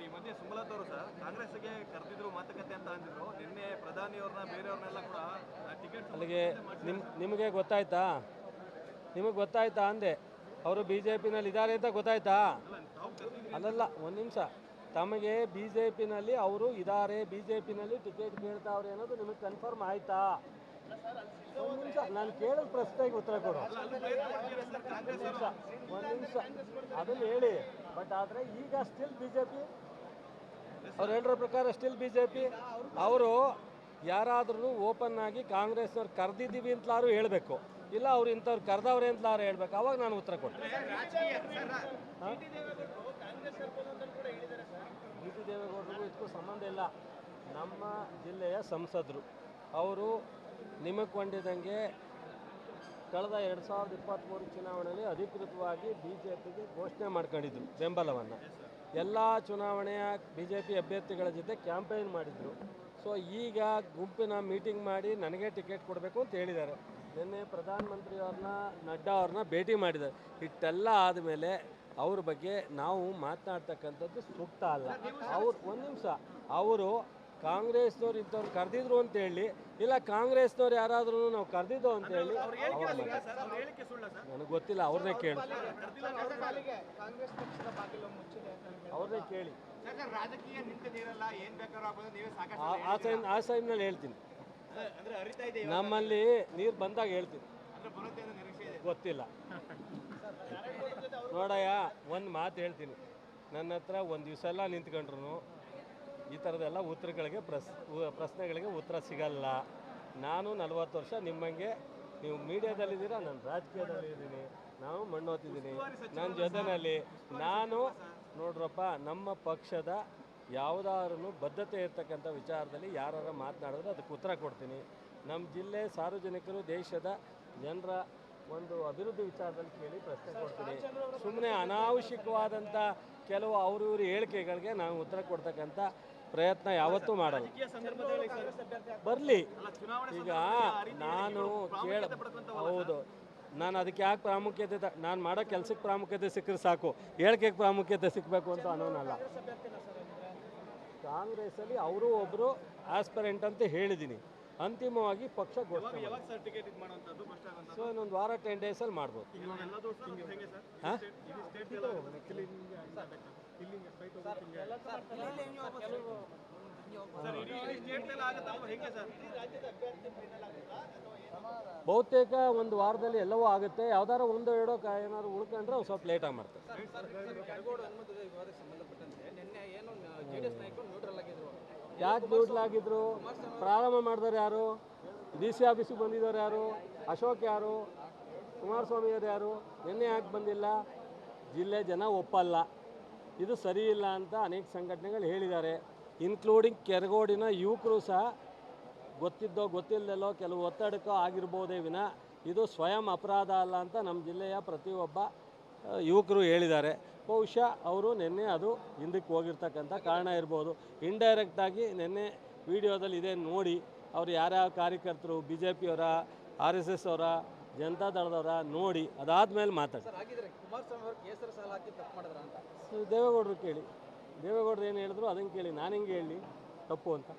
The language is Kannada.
ಸರ್ ಈ ಮಧ್ಯೆ ಸುಮಲತ್ ಅವರು ಸರ್ ಕಾಂಗ್ರೆಸ್ಗೆ ಕರೆದಿದ್ರು ಮಾತುಕತೆ ಅಂತ ಅಂದಿದ್ರು. ನಿನ್ನೆ ಪ್ರಧಾನಿಯವ್ರನ್ನ ಬೇರೆಯವ್ರನ್ನೆಲ್ಲ ಕೂಡ ಟಿಕೆಟ್ ಅಲ್ಲಿಗೆ ನಿಮ್ ನಿಮಗೆ ಗೊತ್ತಾಯ್ತಾ? ನಿಮಗೆ ಗೊತ್ತಾಯ್ತಾ ಅಂದೆ. ಅವರು ಬಿ ಜೆ ಪಿನಲ್ಲಿ ಇದ್ದಾರೆ ಅಂತ ಗೊತ್ತಾಯ್ತಾ? ಅಲ್ಲಲ್ಲ ಒಂದು ನಿಮಿಷ. ತಮಗೆ ಬಿ ಜೆ ಪಿನಲ್ಲಿ ಅವರು ಇದ್ದಾರೆ. ಬಿ ಜೆ ಪಿನಲ್ಲಿ ಟಿಕೆಟ್ ಕೇಳ್ತಾವ್ರೆ ಅನ್ನೋದು ನಿಮಗೆ ಕನ್ಫರ್ಮ್ ಆಯ್ತಾ? ಒಂದು ನಿಮಿಷ ನಾನು ಕೇಳಿದ ಪ್ರಶ್ನೆಗೆ ಉತ್ತರ ಕೊಡು. ಒಂದು ನಿಮಿಷ ಒಂದು ನಿಮಿಷ ಅದನ್ನು ಹೇಳಿ. ಬಟ್ ಆದರೆ ಈಗ ಸ್ಟಿಲ್ ಬಿ ಜೆ ಪಿ ಅವ್ರು ಹೇಳಿರೋ ಪ್ರಕಾರ ಸ್ಟಿಲ್ ಬಿ ಜೆ ಪಿ ಅವರು ಯಾರಾದ್ರೂ ಓಪನ್ ಆಗಿ ಕಾಂಗ್ರೆಸ್ನವ್ರು ಕರೆದಿದ್ದೀವಿ ಅಂತಲಾರು ಹೇಳಬೇಕು. ಇಲ್ಲ ಅವ್ರು ಇಂಥವ್ರು ಕರೆದವ್ರೆ ಅಂತಲಾರು ಹೇಳ್ಬೇಕು. ಅವಾಗ ನಾನು ಉತ್ತರ ಕೊಡ್ತೀನಿ. ಬಿ ಟಿ ದೇವೇಗೌಡರಿಗೂ ಇದಕ್ಕೂ ಸಂಬಂಧ ಇಲ್ಲ. ನಮ್ಮ ಜಿಲ್ಲೆಯ ಸಂಸದರು. ಅವರು ನಿಮಗೆ ಕೊಂಡಿದ್ದಂಗೆ ಕಳೆದ ಎರಡು ಸಾವಿರದ ಇಪ್ಪತ್ತ್ಮೂರು ಚುನಾವಣೆಯಲ್ಲಿ ಅಧಿಕೃತವಾಗಿ ಬಿ ಜೆ ಪಿಗೆ ಘೋಷಣೆ ಮಾಡ್ಕೊಂಡಿದ್ರು ಬೆಂಬಲವನ್ನು. ಎಲ್ಲ ಚುನಾವಣೆಯ ಬಿ ಜೆ ಪಿ ಅಭ್ಯರ್ಥಿಗಳ ಜೊತೆ ಕ್ಯಾಂಪೇನ್ ಮಾಡಿದರು. ಸೊ ಈಗ ಗುಂಪಿನ ಮೀಟಿಂಗ್ ಮಾಡಿ ನನಗೆ ಟಿಕೆಟ್ ಕೊಡಬೇಕು ಅಂತ ಹೇಳಿದ್ದಾರೆ. ನಿನ್ನೆ ಪ್ರಧಾನಮಂತ್ರಿಯವ್ರನ್ನ, ನಡ್ಡಾ ಅವ್ರನ್ನ ಭೇಟಿ ಮಾಡಿದ್ದಾರೆ. ಇಷ್ಟೆಲ್ಲ ಆದಮೇಲೆ ಅವ್ರ ಬಗ್ಗೆ ನಾವು ಮಾತನಾಡ್ತಕ್ಕಂಥದ್ದು ಸೂಕ್ತ ಅಲ್ಲ. ಅವ್ರು, ಒಂದು ನಿಮಿಷ. ಅವರು ಕಾಂಗ್ರೆಸ್ನವ್ರು ಇದ್ದವ್ರು ಕರೆದಿದ್ರು ಅಂತ ಹೇಳಿ ಇಲ್ಲ ಕಾಂಗ್ರೆಸ್ನವ್ರು ಯಾರಾದ್ರೂ ನಾವು ಕರೆದಿದ್ದು ಅಂತ ಹೇಳಿ ಅವಾಗ ಮಾತಾಡ್ತಾರೆ. ಸರ್? ಅವ್ರ ಹೇಳಿಕೆ ಸುಳ್ಳ ಸರ್? ನನಗೆ ಗೊತ್ತಿಲ್ಲ ಅವ್ರನ್ನೇ ಕೇಳಿ. ಕಾಂಗ್ರೆಸ್ ಪಕ್ಷದ ಬಾಗಿಲು ಮುಚ್ಚಿದೆ ಅಂತ ಅವ್ರನ್ನೇ ಕೇಳಿ. ಸರ್ ರಾಜಕೀಯ ನಿಂತದಿರಲ್ಲ ಏನ್ ಬೇಕಾದ್ರೂ ಆಗ್ಬೋದು ನೀವೇ ಸಾಕಷ್ಟು ಆ- ಆ ಟೈಮ್ ಆ ಟೈಮ್ನಲ್ಲಿ ಹೇಳ್ತೀನಿ. ಅಂದ್ರೆ ಅರಿತಾ ಇದೆ ನಮ್ಮಲ್ಲಿ ನೀರು ಬಂದಾಗ ಹೇಳ್ತೀನಿ. ಅಂದ್ರೆ ಬರುತ್ತೆ ನಿರೀಕ್ಷೆ ಇದೆ. ಗೊತ್ತಿಲ್ಲ. ನೋಡಯ್ಯ ಒಂದು ಮಾತು ಹೇಳ್ತೀನಿ. ನನ್ನ ಹತ್ರ ಒಂದು ದಿವಸ ಎಲ್ಲ ನಿಂತ್ಕೊಂಡ್ರು ಈ ಥರದೆಲ್ಲ ಉತ್ತರಗಳಿಗೆ ಪ್ರಸ್ ಪ್ರಶ್ನೆಗಳಿಗೆ ಉತ್ತರ ಸಿಗಲ್ಲ. ನಾನು ನಲ್ವತ್ತು ವರ್ಷ ನಿಮ್ಮಂಗೆ, ನೀವು ಮೀಡಿಯಾದಲ್ಲಿದ್ದೀರಾ? ನಾನು ರಾಜಕೀಯದಲ್ಲಿದ್ದೀನಿ. ನಾನು ಮಣ್ಣು ನನ್ನ ಜೊತೆಯಲ್ಲಿ ನಾನು ನೋಡ್ರಪ್ಪ, ನಮ್ಮ ಪಕ್ಷದ ಯಾವುದಾದ್ರೂ ಬದ್ಧತೆ ಇರ್ತಕ್ಕಂಥ ವಿಚಾರದಲ್ಲಿ ಯಾರು ಮಾತನಾಡಿದ್ರೆ ಅದಕ್ಕೆ ಉತ್ತರ ಕೊಡ್ತೀನಿ. ನಮ್ಮ ಜಿಲ್ಲೆ ಸಾರ್ವಜನಿಕರು ದೇಶದ ಜನರ ಒಂದು ಅಭಿವೃದ್ಧಿ ವಿಚಾರದಲ್ಲಿ ಕೇಳಿ ಪ್ರಶ್ನೆ ಕೊಡ್ತೀನಿ. ಸುಮ್ಮನೆ ಅನಾವಶ್ಯಕವಾದಂಥ ಕೆಲವು ಅವ್ರ ಇವ್ರ ಹೇಳಿಕೆಗಳಿಗೆ ನಾವು ಉತ್ತರ ಕೊಡ್ತಕ್ಕಂಥ ಪ್ರಯತ್ನ ಯಾವತ್ತೂ ಮಾಡಲ್ಲ. ರಾಜಕೀಯ ಸಂದರ್ಭದಲ್ಲಿ ಸರ್ ಬರಲಿ. ಈಗ ನಾನು ಕೇಳ ಹೌದು. ನಾನು ಅದಕ್ಕೆ ಯಾಕೆ ಪ್ರಾಮುಖ್ಯತೆ ನಾನು ಮಾಡೋ ಕೆಲಸಕ್ಕೆ ಪ್ರಾಮುಖ್ಯತೆ ಸಿಕ್ಕರೆ ಸಾಕು. ಹೇಳಿಕೆಗೆ ಪ್ರಾಮುಖ್ಯತೆ ಸಿಕ್ಕಬೇಕು ಅಂತ ಅನ್ನೋನಲ್ಲ. ಕಾಂಗ್ರೆಸ್ಸಲ್ಲಿ ಅವರು ಒಬ್ಬರು ಆಸ್ಪರೆಂಟ್ ಅಂತ ಹೇಳಿದ್ದೀನಿ ಅಂತಿಮವಾಗಿ ಪಕ್ಷ ಸೊ ಇನ್ನೊಂದು ವಾರ ಟೆನ್ ಡೇಸಲ್ಲಿ ಮಾಡ್ಬೋದು. ಬಹುತೇಕ ಒಂದು ವಾರದಲ್ಲಿ ಎಲ್ಲವೂ ಆಗುತ್ತೆ. ಯಾವ್ದಾರ ಒಂದು, ಎರಡೋ ಏನಾದ್ರು ಉಳ್ಕೊಂಡ್ರೆ ಸ್ವಲ್ಪ ಲೇಟಾಗಿ ಮಾಡ್ತಾರೆ. ಯಾಕೆ ನ್ಯೂಟ್ರಲ್ ಆಗಿದ್ರು? ಪ್ರಾರಂಭ ಮಾಡಿದವ್ರು ಯಾರು? ಡಿ ಸಿ ಆಫೀಸಿಗೆ ಬಂದಿದ್ದವ್ರು ಯಾರು? ಅಶೋಕ್ ಯಾರು? ಕುಮಾರಸ್ವಾಮಿ ಅವ್ರು ಯಾರು? ನಿನ್ನೆ ಯಾಕೆ ಬಂದಿಲ್ಲ? ಜಿಲ್ಲೆ ಜನ ಒಪ್ಪಲ್ಲ. ಇದು ಸರಿ ಇಲ್ಲ ಅಂತ ಅನೇಕ ಸಂಘಟನೆಗಳು ಹೇಳಿದ್ದಾರೆ. ಇನ್ಕ್ಲೂಡಿಂಗ್ ಕೆರಗೋಡಿನ ಯುವಕರು ಸಹ ಗೊತ್ತಿದ್ದೋ ಗೊತ್ತಿಲ್ಲದಲ್ಲೋ ಕೆಲವು ಒತ್ತಡಕ್ಕೋ ಆಗಿರ್ಬೋದೇ ವಿನ ಇದು ಸ್ವಯಂ ಅಪರಾಧ ಅಲ್ಲ ಅಂತ ನಮ್ಮ ಜಿಲ್ಲೆಯ ಪ್ರತಿಯೊಬ್ಬ ಯುವಕರು ಹೇಳಿದ್ದಾರೆ. ಬಹುಶಃ ಅವರು ನಿನ್ನೆ ಅದು ಹಿಂದಕ್ಕೆ ಹೋಗಿರ್ತಕ್ಕಂಥ ಕಾರಣ ಇರ್ಬೋದು. ಇಂಡೈರೆಕ್ಟಾಗಿ ನಿನ್ನೆ ವಿಡಿಯೋದಲ್ಲಿ ಇದೆ ನೋಡಿ. ಅವರು ಯಾರ್ಯಾವ ಕಾರ್ಯಕರ್ತರು ಬಿ ಜೆ ಪಿಯವರ ಆರ್ ಎಸ್ ಎಸ್ ಅವರ ಜನತಾದಳದವರ ನೋಡಿ ಅದಾದಮೇಲೆ ಮಾತಾಡಿ. ದೇವೇಗೌಡರು ಕೇಳಿ. ದೇವೇಗೌಡರು ಏನು ಹೇಳಿದ್ರು ಅದನ್ನು ಕೇಳಿ ನಾನು ಹೆಂಗೆ ಹೇಳಿ ತಪ್ಪು ಅಂತ.